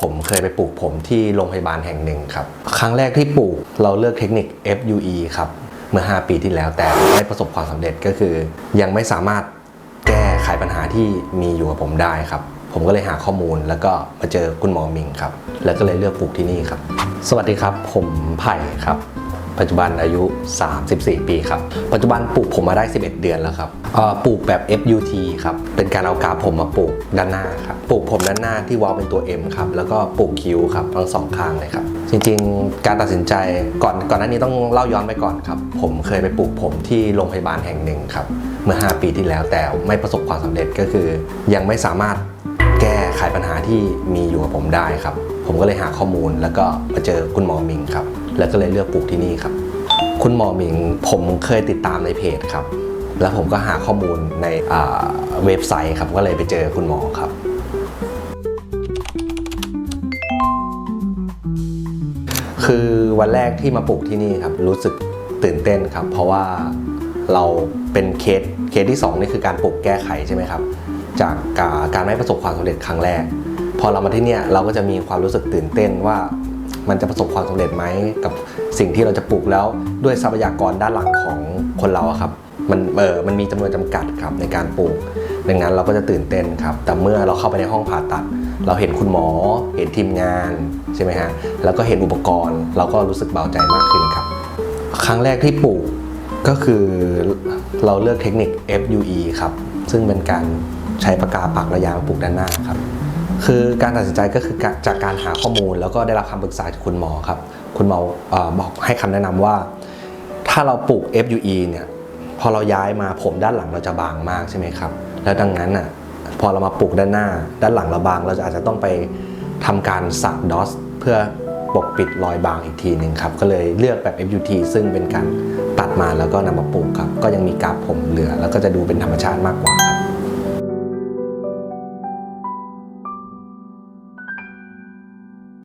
ผมเคยไปปลูกผมที่โรงพยาบาลแห่งหนึ่งครับ ครั้งแรกที่ปลูกเราเลือกเทคนิค FUE ครับเมื่อ 5 ปีที่แล้วแต่ไม่ประสบความสำเร็จก็คือ ยังไม่สามารถแก้ไขปัญหาที่มีอยู่กับผมได้ครับ ผมก็เลยหาข้อมูลแล้วก็มาเจอคุณหมอมิงครับ แล้วก็เลยเลือกปลูกที่นี่ครับ สวัสดีครับ ผมไผ่ครับ ปัจจุบันอายุ 34 ปีครับ ปัจจุบันปลูกผมมาได้ 11 เดือนแล้วครับปลูกแบบ FUT ครับ เป็นการเอากาผมมาปลูกด้านหน้าครับ ปลูกผมด้านหน้าที่วอลเป็นตัว M ครับ แล้วก็ปลูกคิ้วครับทั้งสองข้างเลยครับ จริงๆ การตัดสินใจก่อนก่อนหน้านี้ต้องเล่าย้อนไปก่อนครับ ผมเคยไปปลูกผมที่โรงพยาบาลแห่งหนึ่งครับ เมื่อ 5 ปีที่แล้วแต่ไม่ประสบความสำเร็จก็คือ ยังไม่สามารถแก้ไขปัญหาที่มีอยู่กับผมได้ครับ ผมก็เลยหาข้อมูลแล้วก็มาเจอคุณหมอมิงครับ แล้วก็เลยเลือกปลูกที่นี่ครับ คุณหมอหมิงผมเคยติดตามในเพจครับ แล้วผมก็หาข้อมูลในเว็บไซต์ครับ ก็เลยไปเจอคุณหมอครับคือวันแรกที่มาปลูกที่นี่ครับ รู้สึกตื่นเต้นครับ เพราะว่าเราเป็นเคสเคสที่สองนี่คือการปลูกแก้ไขใช่ไหมครับ จากการไม่ประสบความสำเร็จครั้งแรก พอเรามาที่นี่เราก็จะมีความรู้สึกตื่นเต้นว่า มันจะประสบความสำเร็จไหมกับสิ่งที่เราจะปลูกแล้วด้วยทรัพยากรด้านหลังของคนเราครับมันเออมันมีจำนวนจำกัดครับในการปลูกดังนั้นเราก็จะตื่นเต้นครับ แต่เมื่อเราเข้าไปในห้องผ่าตัด เราเห็นคุณหมอ เห็นทีมงานใช่ไหมฮะแล้วก็เห็นอุปกรณ์ เราก็รู้สึกเบาใจมากขึ้นครับ ครั้งแรกที่ปลูกก็คือเราเลือกเทคนิค FUE ครับ ซึ่งเป็นการใช้ปากกาปักระยางปลูกด้านหน้าครับ คือการตัดสินใจก็คือจากการหาข้อมูล แล้วก็ได้รับคำปรึกษาจากคุณหมอครับ คุณหมอออบอกให้คำแนะนำว่า ถ้าเราปลูก FUE เนี่ยพอเราย้ายมาผมด้านหลังเราจะบางมากใช่ไหมครับ แล้วดังนั้นอะพอเรามาปลูกด้านหน้า ด้านหลังเราบาง เราจะอาจจะต้องไปทำการสักดอสเพื่อปกปิดรอยบางอีกทีหนึ่งครับ ก็เลยเลือกแบบ FUT ซึ่งเป็นการตัดมาแล้วก็นำมาปลูกครับ ก็ยังมีกาบผมเหลือ แล้วก็จะดูเป็นธรรมชาติมากกว่าครับ